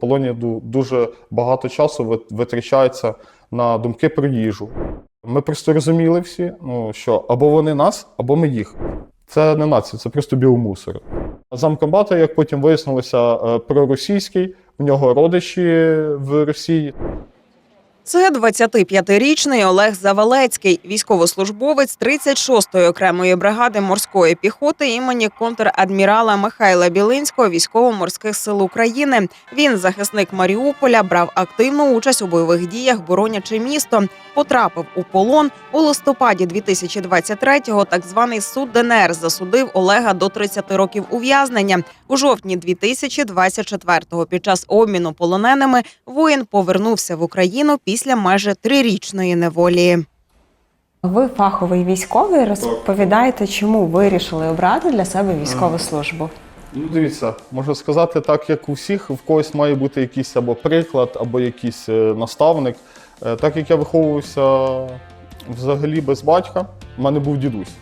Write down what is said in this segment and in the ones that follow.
полоні ду- дуже багато часу вит- витрачається на думки про їжу. Ми просто розуміли всі, ну, що або вони нас, або ми їх. Це не нація, це просто біомусор. Замкомбата, як потім вияснилося, е, проросійський, в нього родичі в Росії. Це 25-річний Олег Завалецький, військовослужбовець 36-ї окремої бригади морської піхоти імені контрадмірала Михайла Білинського військово-морських сил України. Він захисник Маріуполя, брав активну участь у бойових діях, боронячи місто. Потрапив у полон у листопаді 2023-го Так званий суд ДНР засудив Олега до 30 років ув'язнення. У жовтні 2024-го під час обміну полоненими воїн повернувся в Україну після майже трирічної неволі. Ви фаховий військовий. Розповідаєте, чому вирішили обрати для себе військову службу? Ну, дивіться, можу сказати, так як у всіх, в когось має бути якийсь або приклад, або якийсь е, наставник. Е, Так як я виховувався взагалі без батька, в мене був дідусь.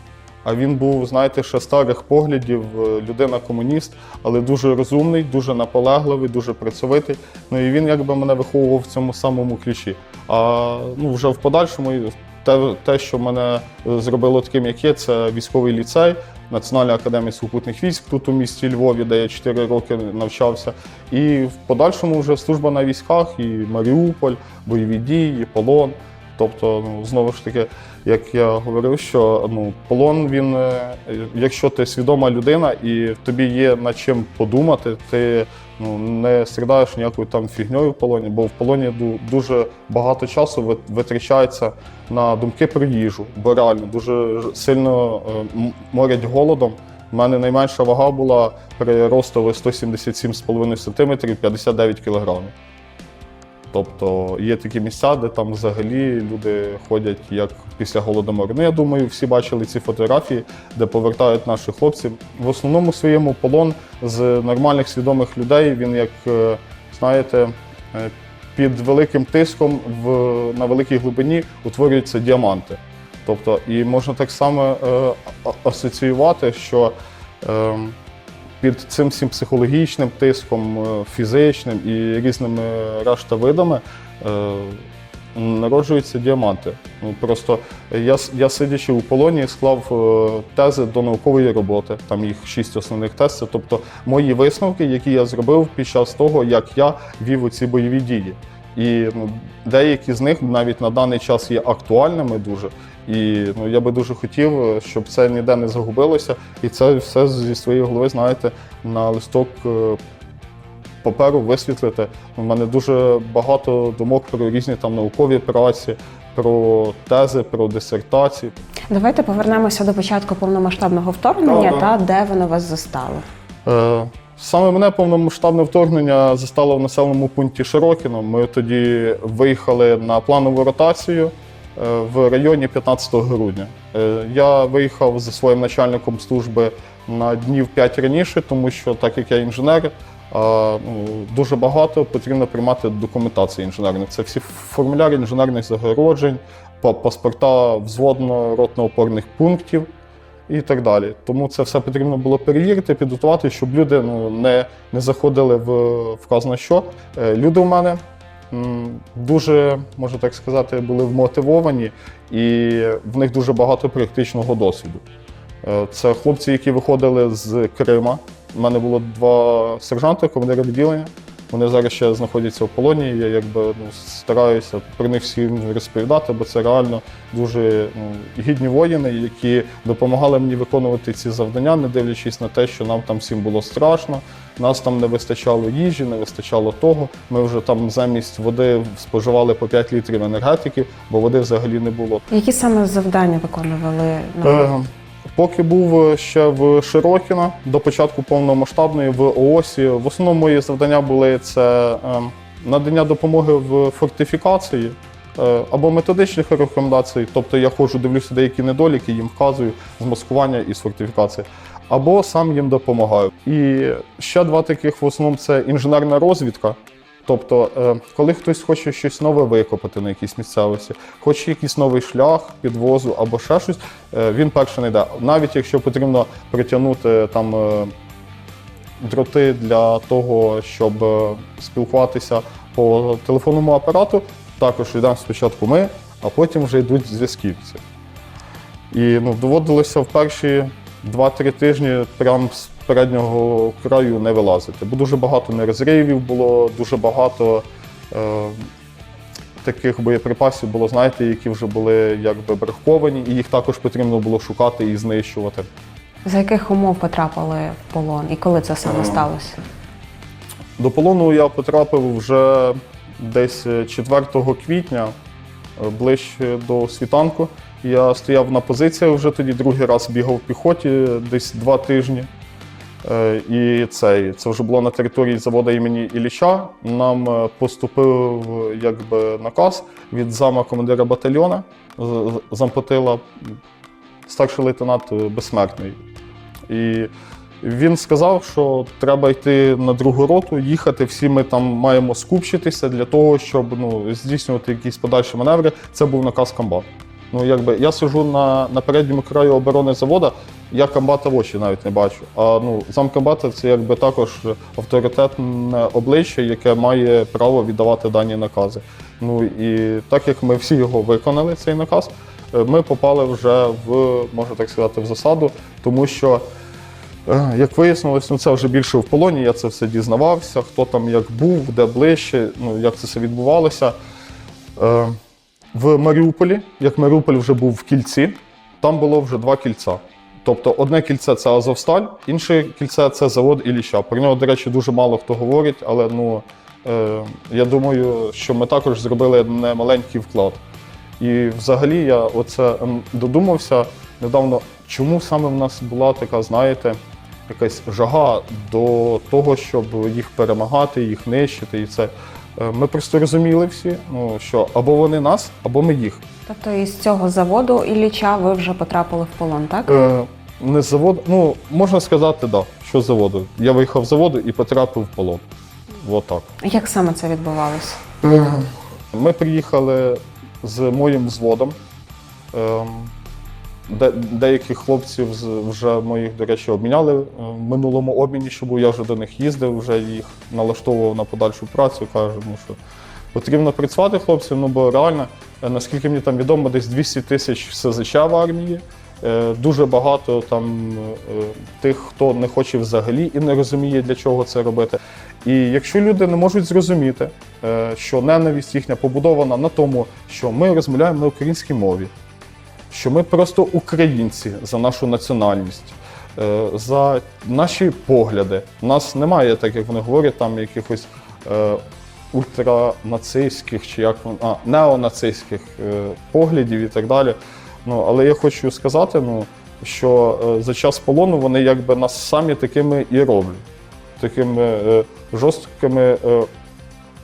А він був, знаєте, ще старих поглядів, е, людина-комуніст, але дуже розумний, дуже наполегливий, дуже працьовитий. Ну і він якби мене виховував в цьому самому ключі. А ну, вже в подальшому те, те, що мене е, зробило таким, як є, це військовий ліцей, Національна академія сухопутних військ тут у місті Львові, де я 4 роки навчався. І в подальшому вже служба на військах, і Маріуполь, бойові дії, і полон. Тобто, ну знову ж таки, як я говорив, що ну полон він, е, якщо ти свідома людина і тобі є над чим подумати, ти ну не страдаєш ніякою там фігньою в полоні, бо в полоні дуже багато часу витрачається на думки про їжу, бо реально дуже сильно е, морять голодом. У мене найменша вага була при ростові 177,5 см 59 кг. Тобто є такі місця, де там взагалі люди ходять як після голодомору. Ну, я думаю, всі бачили ці фотографії, де повертають наших хлопців. В основному своєму полон з нормальних свідомих людей він, як е, знаєте, е, під великим тиском в, на великій глибині утворюються діаманти. Тобто, і можна так само е, асоціювати, що е, під цим всім психологічним тиском, е, фізичним і різними решта видами е, народжуються діаманти. Ну, просто я, я сидячи у полоні, склав е, тези до наукової роботи. Там їх шість основних тез. Тобто мої висновки, які я зробив під час того, як я вів у ці бойові дії. І ну, деякі з них навіть на даний час є актуальними дуже. І ну, я би дуже хотів, щоб це ніде не загубилося. І це все зі своєї голови, знаєте, на листок е, паперу висвітлити. У мене дуже багато думок про різні там наукові праці, про тези, про дисертації. Давайте повернемося до початку повномасштабного вторгнення Так, та де воно вас застало. Е, Саме мене повномасштабне вторгнення застало в населеному пункті Широкіно. Ми тоді виїхали на планову ротацію в районі 15 грудня. Е, Я виїхав зі своїм начальником служби на днів 5 раніше, тому що, так як я інженер, ну, дуже багато потрібно приймати документації інженерних. Це всі формуляри інженерних загороджень, паспорта взводно-ротно-опорних пунктів і так далі. Тому це все потрібно було перевірити, підготувати, щоб люди ну, не, не заходили в вказано що. Е, Люди у мене дуже, можу так сказати, були вмотивовані, і в них дуже багато практичного досвіду. Е, Це хлопці, які виходили з Крима. У мене було два сержанти, командира відділення. Вони зараз ще знаходяться в полоні. Я якби ну, стараюся про них всім розповідати, бо це реально дуже ну, гідні воїни, які допомагали мені виконувати ці завдання, не дивлячись на те, що нам там всім було страшно. Нас там не вистачало їжі, не вистачало того. Ми вже там замість води споживали по 5 літрів енергетики, бо води взагалі не було. Які саме завдання виконували Е, Поки був ще в Широкіно до початку повномасштабної в ООСі, в основному мої завдання були це е, надання допомоги в фортифікації е, або методичних рекомендацій. Тобто я ходжу, дивлюся деякі недоліки, їм вказую з маскування і з фортифікації. Або сам їм допомагаю. І ще два таких в основному це інженерна розвідка. Тобто, е, коли хтось хоче щось нове викопати на якійсь місцевості, хоче якийсь новий шлях підвозу або ще щось, е, він перше не йде. Навіть якщо потрібно притягнути там е, дроти для того, щоб спілкуватися по телефонному апарату. Також йдемо спочатку ми, а потім вже йдуть зв'язківці. І ну, доводилося в перші 2-3 тижні прям переднього краю не вилазити. Бо дуже багато нерозривів було, дуже багато е, таких боєприпасів було, знаєте, які вже були якби брехковані, і їх також потрібно було шукати і знищувати. За яких умов потрапили в полон і коли це саме сталося? До полону я потрапив вже десь 4 квітня, е, ближче до світанку. Я стояв на позиціях вже тоді, другий раз бігав в піхоті десь два тижні. Е, І цей, це вже було на території заводу імені Ілліча. Нам е, поступив якби, наказ від зама командира батальйона зампотила старший лейтенант е, безсмертний. І він сказав, що треба йти на другу роту, їхати. Всі ми там маємо скупчитися для того, щоб ну, здійснювати якісь подальші маневри. Це був наказ комбат. Ну, якби я сижу на, на передньому краю оборони заводу, я комбата в очі навіть не бачу. А ну, замкомбата це якби також авторитетне обличчя, яке має право віддавати дані накази. Ну і так як ми всі його виконали, цей наказ, е, ми попали вже в, можна так сказати, в засаду, тому що. Е, Як вияснилось, ну це вже більше в полоні, я це все дізнавався, хто там як був, де ближче, ну як це все відбувалося. В Маріуполі, як Маріуполь вже був в кільці, там було вже два кільця. Тобто одне кільце це Азовсталь, інше кільце це завод Ілліча. Про нього, до речі, дуже мало хто говорить, але ну, е, я думаю, що ми також зробили немаленький вклад. І взагалі я оце ем, додумався недавно, чому саме в нас була така, знаєте, якась жага до того, щоб їх перемагати, їх нищити. І це ми просто розуміли всі, ну що або вони нас, або ми їх. Тобто із цього заводу Ілліча ви вже потрапили в полон, так? Е, не з заводу, ну можна сказати, да, що з заводу. Я виїхав з заводу і потрапив в полон. Отак. Як саме це відбувалося? Ми приїхали з моїм взводом. Ем, Де, деяких хлопців вже моїх, до речі, обміняли е, в минулому обміні, що. Я вже до них їздив, вже їх налаштовував на подальшу працю. Кажу, ну, що потрібно працювати хлопцям, ну бо реально, е, наскільки мені там відомо, десь 200 тисяч СЗЧ в армії. Е, Дуже багато там тих, хто не хоче взагалі і не розуміє, для чого це робити. І якщо люди не можуть зрозуміти, що ненависть їхня побудована на тому, що ми розмовляємо на українській мові, що ми просто українці за нашу національність, е, за наші погляди. У нас немає, так як вони говорять, там якихось е, ультранацистських чи як а, неонацистських е, поглядів і так далі. Ну, але я хочу сказати, ну, що за час полону вони якби нас самі такими і роблять, такими жорсткими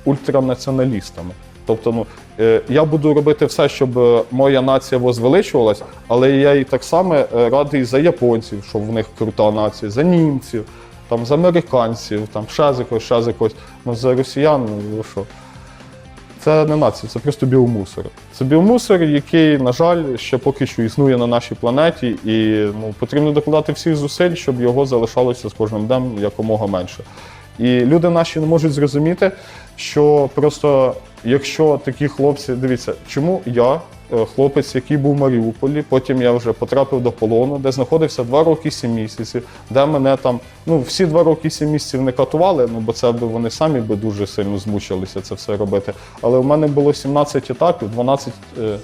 ультранаціоналістами. Тобто, ну, е, я буду робити все, щоб е, моя нація возвеличувалась, але я і так само е, радий за японців, що в них крута нація, за німців, там, за американців, там, ще за когось, ще за когось. Ну, за росіян, ну що. Це не нація, це просто біомусор. Це біомусор, який, на жаль, ще поки що існує на нашій планеті, і ну, потрібно докладати всіх зусиль, щоб його залишалося з кожним днем якомога менше. І люди наші не можуть зрозуміти, що просто якщо такі хлопці, дивіться, чому я, е, хлопець, який був в Маріуполі, потім я вже потрапив до полону, де знаходився два роки сім місяців, де мене там, ну всі два роки сім місяців не катували, ну бо це би вони самі би дуже сильно змучилися це все робити. Але в мене було 17 етапів, 12. е,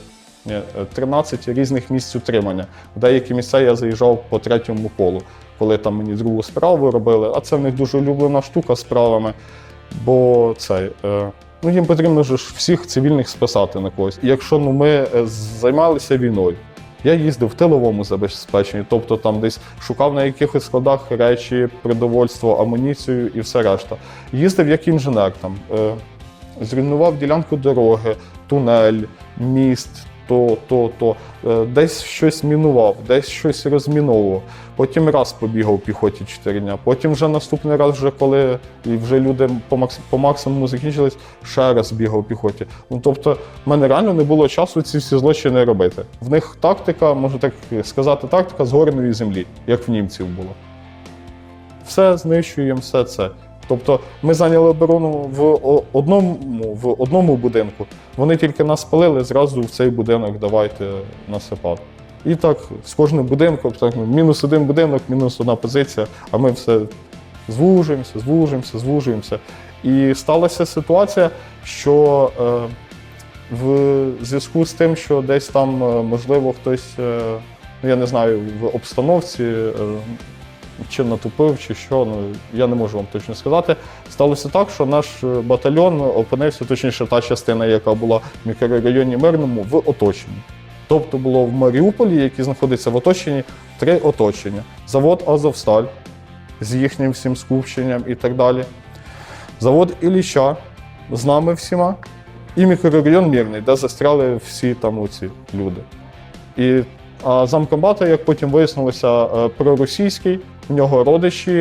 ні, е, 13 різних місць утримання. В деякі місця я заїжджав по третьому колу, коли там мені другу справу робили. А це в них дуже улюблена штука з справами. Бо цей, е, ну їм потрібно ж всіх цивільних списати на когось. І якщо ну, ми е, займалися війною, я їздив в тиловому забезпеченні, тобто там десь шукав на якихось складах речі, продовольство, амуніцію і все решта. Їздив як інженер там, е, зруйнував ділянку дороги, тунель, міст, то, то, то. Е, Десь щось мінував, десь щось розміновував. Потім раз побігав в піхоті 4 дня. Потім вже наступний раз, вже коли вже люди по, макс- по максимуму закінчились, ще раз бігав в піхоті. Ну тобто, в мене реально не було часу ці всі злочини робити. В них тактика, можна так сказати, тактика згореної землі, як в німців було. все знищуємо, все це. Тобто ми зайняли оборону в одному, в одному будинку. Вони тільки нас спалили, зразу в цей будинок давайте насипати. І так з кожним будинком, так, ну, мінус один будинок, мінус одна позиція, а ми все звужуємося, звужуємося, звужуємося. І сталася ситуація, що е, в зв'язку з тим, що десь там, е, можливо, хтось, е, ну я не знаю, в обстановці е, чи натупив, чи що, ну я не можу вам точно сказати. Сталося так, що наш е, батальйон опинився, точніше, та частина, яка була в мікрорайоні Мирному, в оточенні. Тобто було в Маріуполі, який знаходиться в оточенні, три оточення: завод Азовсталь з їхнім всім скупченням і так далі. Завод Ілліча з нами всіма, і мікрорайон Мірний, де застряли всі там оці люди. І а замкомбата, як потім вияснилося, е, проросійський, в нього родичі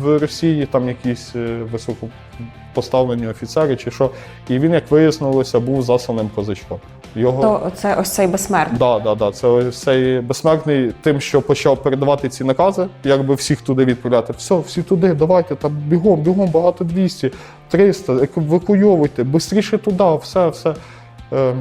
в Росії, там якісь е, високопоставлені офіцери чи що. І він, як вияснилося, був засланим козачком. Його... То це ось цей безсмертний. Да, да, да. Це ось цей безсмертний тим, що почав передавати ці накази, якби всіх туди відправляти. Все, всі туди, давайте, там бігом, бігом, багато 200, 300, евакуйовуйте, швидше туди, все, все. Е,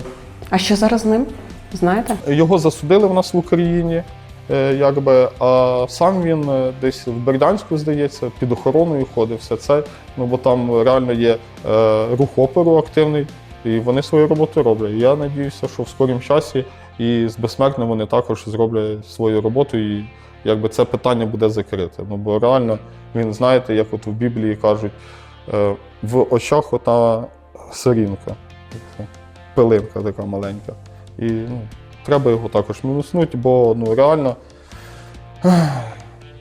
А що зараз з ним? Знаєте? його засудили в нас в Україні, е, якби, а сам він е, десь в Бердянську, здається, під охороною ходив, все це. Ну бо там реально є е, рух опору активний, і вони свою роботу роблять. Я надіюся, що в скорім часі і з безсмертним вони також зроблять свою роботу, і якби це питання буде закрите. Ну бо реально він, знаєте, як от в Біблії кажуть, е, в очах ота сорінка, пилинка така маленька. І ну, треба його також мінуснути, бо ну, реально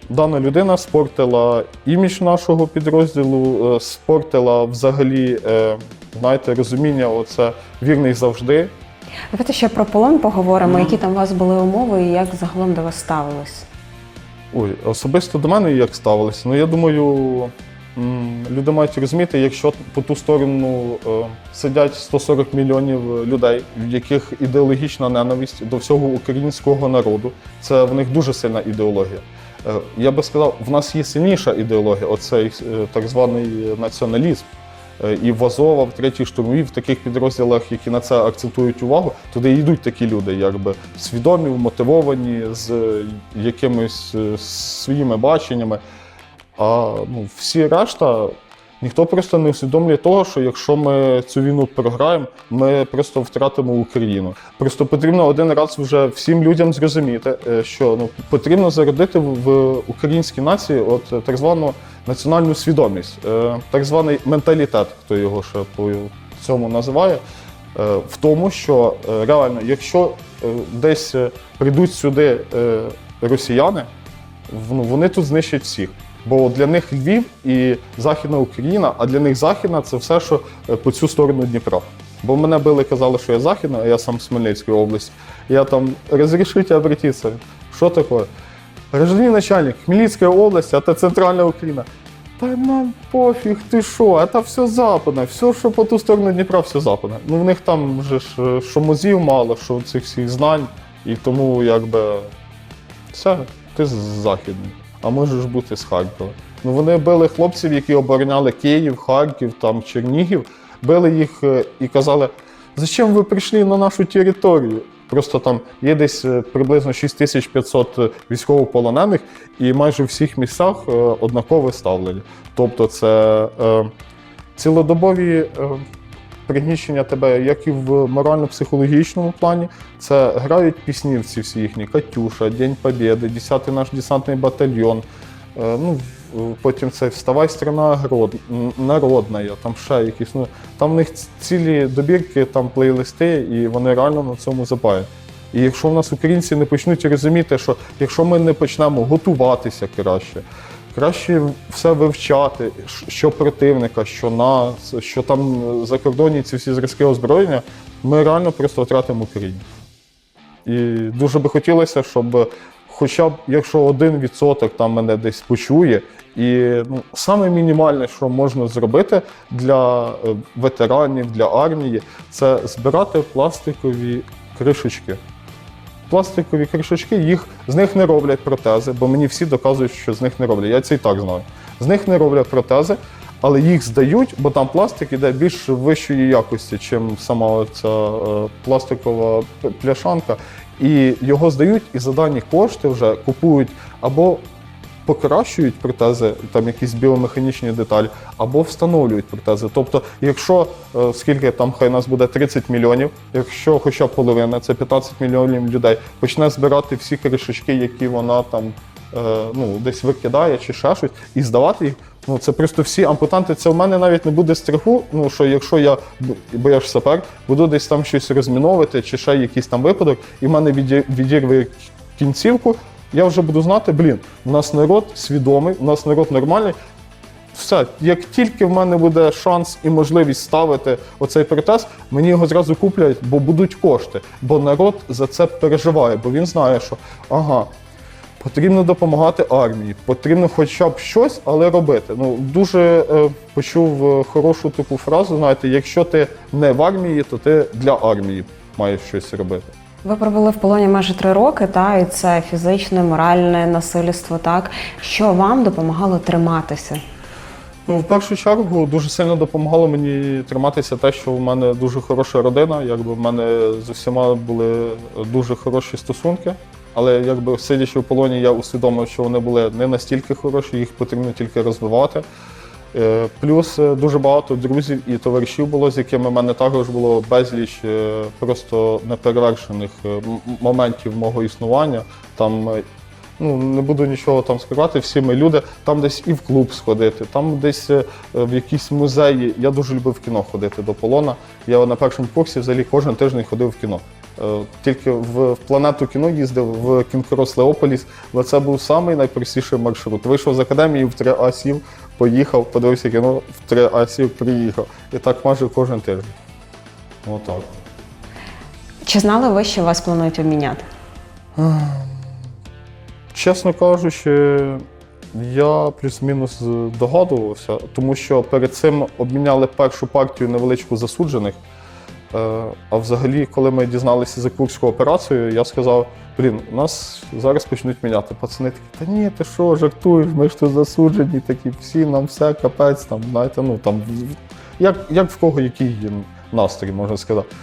дана людина спортила імідж нашого підрозділу, е, спортила взагалі, е, знаєте, розуміння, оце вірний завжди. Давайте ще про полон поговоримо, які там у вас були умови і як загалом до вас ставились. Ой, особисто до мене як ставилися. Ну я думаю, люди мають розуміти, якщо по ту сторону е, сидять 140 мільйонів людей, в яких ідеологічна ненависть до всього українського народу, це в них дуже сильна ідеологія. Е, я би сказав, в нас є сильніша ідеологія, оцей е, так званий націоналізм. Е, І в Азова, в третій штурмі, в таких підрозділах, які на це акцентують увагу, туди йдуть такі люди, якби свідомі, мотивовані, з е, якимись е, своїми баченнями. А ну, всі решта, ніхто просто не усвідомлює того, що якщо ми цю війну програємо, ми просто втратимо Україну. Просто потрібно один раз вже всім людям зрозуміти, е, що ну, потрібно зародити в українській нації от е, так звану національну свідомість, е, так званий менталітет, хто його ще по цьому називає. В тому, що реально, якщо десь прийдуть сюди росіяни, ну, вони тут знищать всіх. Бо для них Львів і Західна Україна, а для них Західна це все, що е, по цю сторону Дніпра. Бо мене били, казали, що я Західна, а я сам з Хмельницької області. Я там розрішите обратитися. Що таке? Гражданин начальник, Хмельницкая область, это центральная Украина. Та нам пофіг, ти що, это все западне, все, що по ту сторону Дніпра, все западне. Ну в них там вже ж е, що музів мало, що цих всіх знань, і тому якби все, ти західний, а можеш бути з Харкова. Ну вони били хлопців, які обороняли Київ, Харків, там Чернігів, били їх е, і казали, зачем ви прийшли на нашу територію? Просто там є десь е, приблизно 6500 військовополонених, і майже в всіх місцях е, однакове ставлення. Тобто це е, цілодобові е, пригніщення тебе, як і в морально-психологічному плані. Це грають пісні всі всі їхні Катюша, День Побєди, 10-й наш десантний батальйон. Е, Ну, потім це Вставай страна народна, там ще якісь. Ну, там в них цілі добірки, там плейлисти, і вони реально на цьому запають. І якщо в нас українці не почнуть розуміти, що якщо ми не почнемо готуватися краще, краще все вивчати, що противника, що нас, що там закордонні ці всі зразки озброєння, ми реально просто втратимо Україну. І дуже би хотілося, щоб хоча б якщо один відсоток там мене десь почує, і ну, саме мінімальне, що можна зробити для е, ветеранів, для армії, це збирати пластикові кришечки. Пластикові кришечки, їх з них не роблять протези, бо мені всі доказують, що з них не роблять. Я це і так знаю. З них не роблять протези, але їх здають, бо там пластик іде більш вищої якості, ніж сама ця е, пластикова пляшанка. І його здають, і за дані кошти вже купують або покращують протези, там якісь біомеханічні деталі, або встановлюють протези. Тобто, якщо е, скільки там хай нас буде 30 мільйонів, якщо хоча половина, це 15 мільйонів людей, почне збирати всі кришечки, які вона там е, ну, десь викидає чи ще щось, і здавати їх. Ну, це просто всі ампутанти. Це в мене навіть не буде страху. Ну що якщо я бо я ж сапер, буду десь там щось розміновувати, чи ще якийсь там випадок, і в мене віді- відірве кінцівку, я вже буду знати, блін, у нас народ свідомий, у нас народ нормальний. Все, як тільки в мене буде шанс і можливість ставити оцей протез, мені його зразу куплять, бо будуть кошти. Бо народ за це переживає, бо він знає, що ага, потрібно допомагати армії, потрібно хоча б щось, але робити. Ну дуже е, почув е, хорошу таку фразу. Знаєте, якщо ти не в армії, то ти для армії маєш щось робити. Ви пробули в полоні майже три роки, та і це фізичне, моральне насильство. Так що вам допомагало триматися? Ну, в першу чергу дуже сильно допомагало мені триматися те, що в мене дуже хороша родина. Якби в мене з усіма були дуже хороші стосунки. Але якби сидячи в полоні, я усвідомив, що вони були не настільки хороші, їх потрібно тільки розвивати. Е, Плюс е, дуже багато друзів і товаришів було, з якими в мене також було безліч е, просто неперевершених моментів мого існування. Там ну не буду нічого там скривати, всі ми люди, там десь і в клуб сходити, там десь в якісь музеї. Я дуже любив в кіно ходити до полона. Я на першому курсі взагалі кожен тиждень ходив в кіно. Тільки в, в планету кіно їздив в Кінкрос Леополіс, але це був самий найпростіший маршрут. Вийшов з академії в 3А сів, поїхав, подивився кіно, в три асів приїхав. І так майже кожен тиждень. Отак. Чи знали ви, що вас планують обміняти? Чесно кажучи, я плюс-мінус догадувався, тому що перед цим обміняли першу партію невеличку засуджених. Е, А взагалі, коли ми дізналися за курську операцію, я сказав: блін, нас зараз почнуть міняти. Пацани такі, та ні, ти що, жартуєш, ми ж тут засуджені, такі всі, нам все, капець, там, знаєте, ну там як, як в кого який настрій, можна сказати.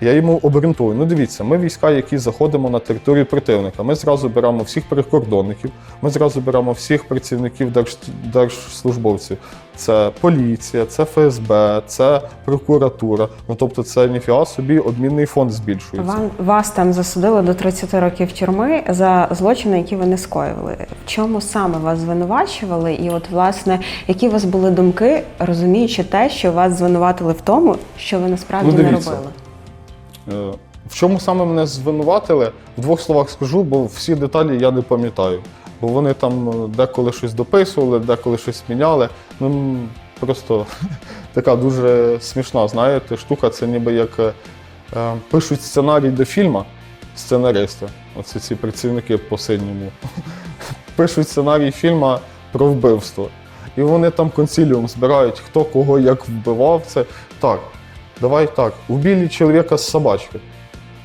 Я йому обґрунтую. Ну дивіться, ми війська, які заходимо на територію противника. Ми зразу беремо всіх прикордонників, ми зразу беремо всіх працівників держ... держслужбовців. Це поліція, це ФСБ, це прокуратура. Ну тобто, це ніфіга собі обмінний фонд збільшується. Вам вас там засудили до 30 років тюрми за злочини, які ви не скоїли. В чому саме вас звинувачували? І от, власне, які у вас були думки, розуміючи те, що вас звинуватили в тому, що ви насправді Ну, не робили? Е, В чому саме мене звинуватили? В двох словах скажу, бо всі деталі я не пам'ятаю. Бо вони там е, деколи щось дописували, деколи щось міняли. Ну просто така дуже смішна, знаєте, штука. Це ніби як е, е, пишуть сценарій до фільму сценаристи. Оце ці працівники по синьому. Пишуть сценарій фільму про вбивство. І вони там консиліум збирають, хто кого як вбивав. Це так. Давай так. Убили человека с собачкой.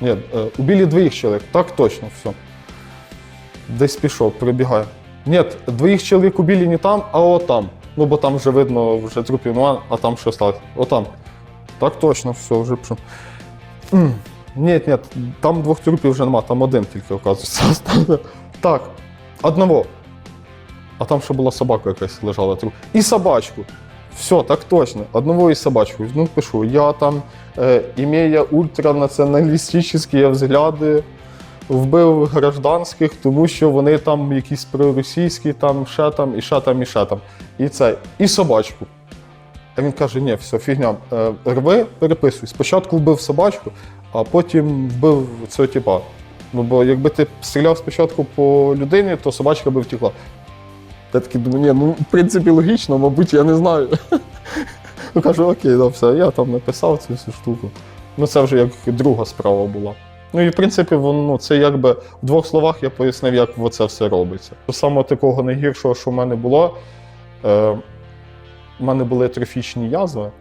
Е, убили двоїх чоловік. Так точно, все. Десь пішов, прибігає. Ні, двоїх чоловік убили не там, а отам. Ну, бо там вже видно, вже трупів нема, а там що сталося? Отам. Так точно, все, вже пішов. Ні, ні, там двох трупів вже нема, там один тільки, оказується. Так, одного. А там ще була собака якась лежала труп. І собачку. Все, так точно. Одного із собачку. Ну, пишу, я там, е, імея ультранаціоналістичні взгляди, вбив гражданських, тому що вони там якісь проросійські, там ще там, і ще там, і ще там. І це, і собачку. А він каже: ні, все, фігня, е, рви, переписуй. Спочатку вбив собачку, а потім вбив цього типа. Ну, бо якби ти стріляв спочатку по людині, то собачка би втекла. Я такий думаю, ні, ну в принципі логічно, мабуть, я не знаю. Ну кажу, окей, да, все, я там написав цю всю штуку. Ну це вже як друга справа була. Ну і в принципі, воно ну, це якби в двох словах я пояснив, як це все робиться. Саме такого найгіршого, що в мене було, е, в мене були трофічні язви.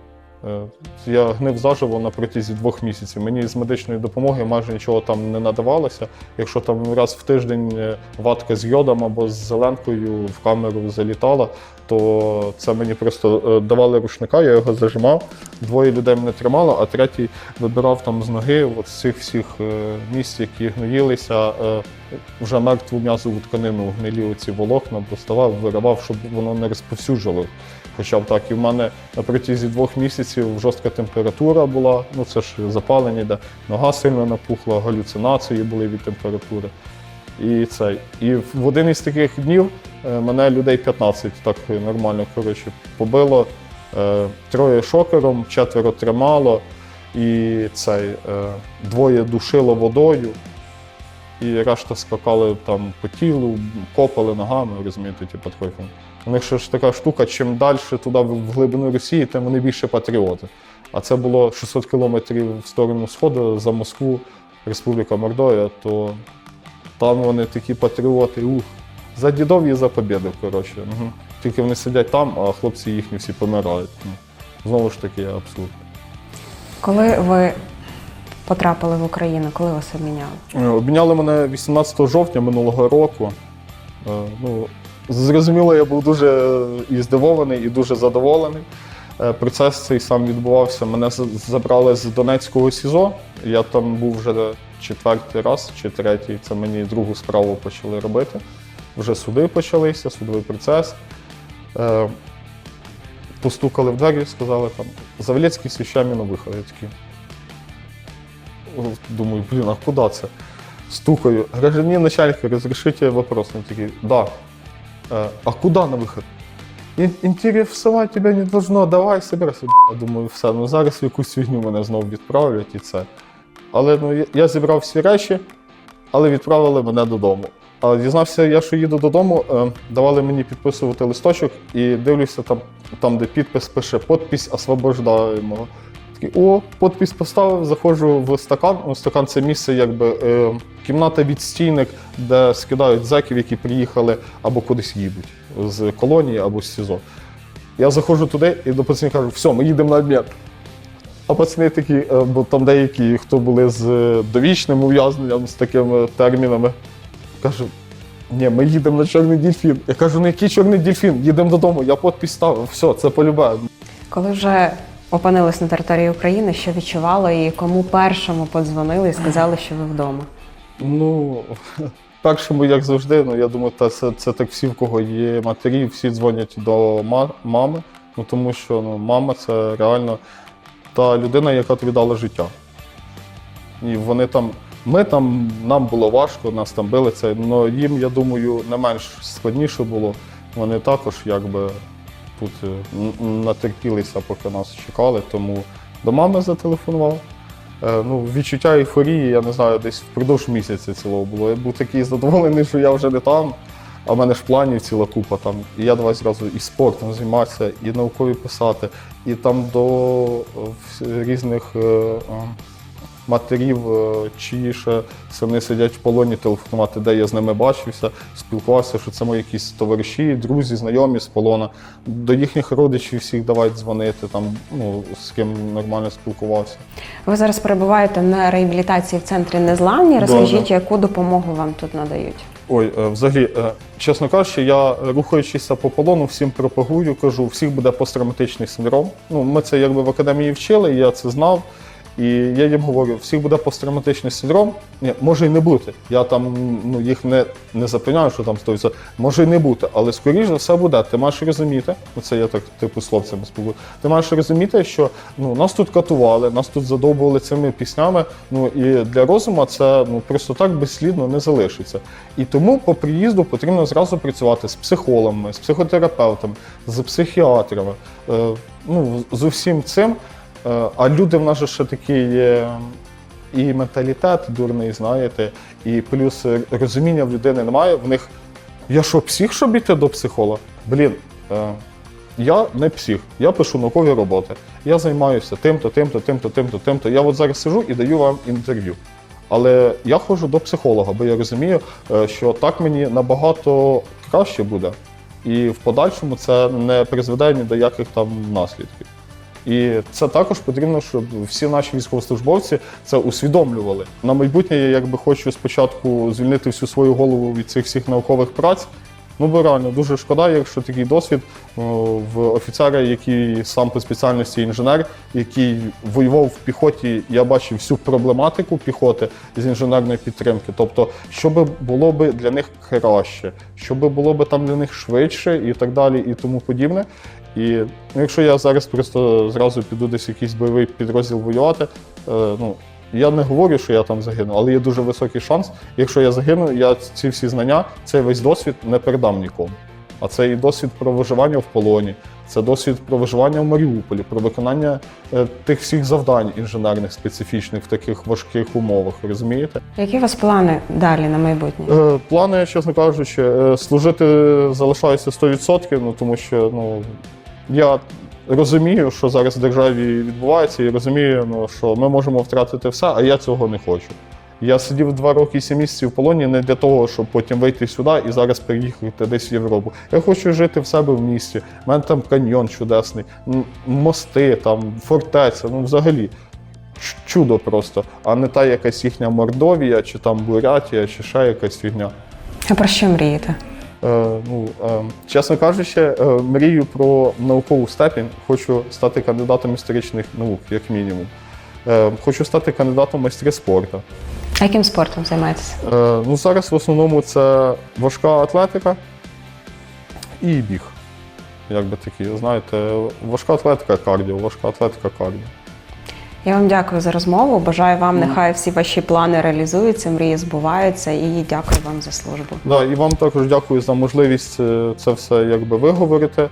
Е, Я гнив заживо на протязі двох місяців. Мені з медичної допомоги майже нічого там не надавалося. Якщо там раз в тиждень е, ватка з йодом або з зеленкою в камеру залітала, то це мені просто е, давали рушника, я його зажимав. Двоє людей мене тримало, а третій вибирав там з ноги от з цих всіх е, місць, які гноїлися, е, вже мертву м'язову тканину, гнилі оці волокна, доставав, виривав, щоб воно не розповсюджувало. Хоча б так. І в мене на протязі двох місяців жорстка температура була, ну це ж запалення, де нога сильно напухла, галюцинації були від температури. І це. І в один із таких днів е, мене людей 15 так нормально коротше, побило. Е, Троє шокером, четверо тримало, і цей, е, двоє душило водою, і решта скакали там по тілу, копали ногами, розумієте, типу, фон. У них ще ж така штука, чим далі туди в глибину Росії, тим вони більше патріоти. А це було 600 кілометрів в сторону Сходу за Москву, Республіка Мордовія, то там вони такі патріоти, ух, за дідов і за побіду, коротше. Угу. Тільки вони сидять там, а хлопці їхні всі помирають. Ну, знову ж таки, абсурд. Коли ви потрапили в Україну, коли вас обміняли? Е, Обміняли мене 18 жовтня минулого року. Е, Ну, зрозуміло, я був дуже і здивований, і дуже задоволений. Е, Процес цей сам відбувався. Мене забрали з Донецького СІЗО. Я там був вже четвертий раз чи третій. Це мені другу справу почали робити. Вже суди почалися, судовий процес. Е, Постукали в двері, сказали там Завелецький з вещами на виход. Я Думаю, блін, а куди це? Стукаю. Гражданин начальник, разрешите вопрос? Он такие, да. «Э, а куда на выход? «Ин- Інтересувати тебе не должно, давай собирайся. Я думаю, все, ну зараз в якусь фігню мене знову відправлять і це. Але ну, я, зібрав всі речі, але відправили мене додому. А дізнався я, що їду додому, е, давали мені підписувати листочок і дивлюся там, там де підпис пише «Подпись освобождаємо. Такий, о, подпись поставив, заходжу в стакан. Ну, стакан це місце, якби е, кімната відстійник, де скидають зеків, які приїхали або кудись їдуть з колонії або з СІЗО. Я заходжу туди і до пацанів кажу, все, ми їдемо на обмін. А пацани такі, е, бо там деякі, хто були з е, довічним ув'язненням, з такими термінами, кажу, ні, ми їдемо на чорний дільфін. Я кажу, на який чорний дільфін? Їдемо додому, я подпись ставив, все, це полюбе. Коли вже опинились на території України, що відчували і кому першому подзвонили і сказали, що ви вдома? Ну, першому, як завжди, ну я думаю, та це, це так всі, в кого є матері, всі дзвонять до мами, ну тому що ну, мама це реально та людина, яка тобі дала життя. І вони там, ми там, нам було важко, нас там били це, але їм, я думаю, не менш складніше було. Вони також якби тут е, натерпілися, поки нас чекали, тому до мами зателефонував. Е, Ну, відчуття ейфорії, я не знаю, десь впродовж місяця цілого було. Я був такий задоволений, що я вже не там, а в мене ж планів ціла купа там. І я давай зразу і спортом займатися, і наукові писати, і там до е, різних е, матерів, е, чиї ще сини сидять в полоні, телефонувати, де я з ними бачився, спілкувався, що це мої якісь товариші, друзі, знайомі з полона. До їхніх родичів всіх давай дзвонити, там, ну, з ким нормально спілкувався. Ви зараз перебуваєте на реабілітації в центрі Незламні. Розкажіть, да. яку допомогу вам тут надають? Ой, е, взагалі, е, чесно кажучи, я рухаючися по полону, всім пропагую, кажу, у всіх буде посттравматичний синдром. Ну, ми це якби в академії вчили, я це знав. І я їм говорю, всіх буде посттравматичний синдром. Ні, може і не бути. Я там ну, їх не, не запевняю, що там 100%. Може і не бути, але скоріш за все буде. Ти маєш розуміти, ну, це я так типу словцями спілкую. Ти маєш розуміти, що ну, нас тут катували, нас тут задовбували цими піснями. Ну і для розуму це ну, просто так безслідно не залишиться. І тому по приїзду потрібно зразу працювати з психологами, з психотерапевтами, з психіатрами. Е, ну, з усім цим. А люди в нас же ще такий є і менталітет дурний, знаєте, і плюс розуміння в людини немає. В них я що, псих, щоб іти до психолога? Блін, е, я не псих, я пишу наукові роботи. Я займаюся тим-то, тим-то, тим-то, тим-то, тим-то. Я от зараз сижу і даю вам інтерв'ю. Але я ходжу до психолога, бо я розумію, е, що так мені набагато краще буде. І в подальшому це не призведе ні до яких там наслідків. І це також потрібно, щоб всі наші військовослужбовці це усвідомлювали. На майбутнє я якби хочу спочатку звільнити всю свою голову від цих всіх наукових праць Ну бо реально дуже шкода, якщо такий досвід в офіцера, який сам по спеціальності інженер, який воював в піхоті, я бачив всю проблематику піхоти з інженерної підтримки. Тобто, що би було би для них краще, що би було би там для них швидше і так далі, і тому подібне. І ну, якщо я зараз просто зразу піду десь в якийсь бойовий підрозділ воювати, е, ну я не говорю, що я там загину, але є дуже високий шанс. Якщо я загину, я ці всі знання, цей весь досвід не передам нікому. А це і досвід про виживання в полоні, це досвід про виживання в Маріуполі, про виконання е, тих всіх завдань інженерних специфічних в таких важких умовах. Розумієте? Які у вас плани далі на майбутнє? Е, плани, чесно кажучи, е, служити залишаюся 100%, ну тому що ну я розумію, що зараз в державі відбувається, і розумію, ну, що ми можемо втратити все, а я цього не хочу. Я сидів два роки сім місяців в полоні не для того, щоб потім вийти сюди і зараз переїхати десь в Європу. Я хочу жити в себе в місті. У мене там каньйон чудесний, мости, там, фортеця, ну взагалі. Чудо просто, а не та якась їхня Мордовія, чи там Бурятія, чи ще якась фігня. А про що мрієте? Е, ну, е, чесно кажучи, е, мрію про наукову степінь. Хочу стати кандидатом історичних наук, як мінімум. Хочу стати кандидатом майстри спорту. А яким спортом займаєтеся? Ну, зараз в основному це важка атлетика і біг. Як би такі, знаєте, важка атлетика кардіо, важка атлетика кардіо. Я вам дякую за розмову. Бажаю вам, нехай всі ваші плани реалізуються, мрії збуваються, і дякую вам за службу. Да, і вам також дякую за можливість е, це все якби виговорити.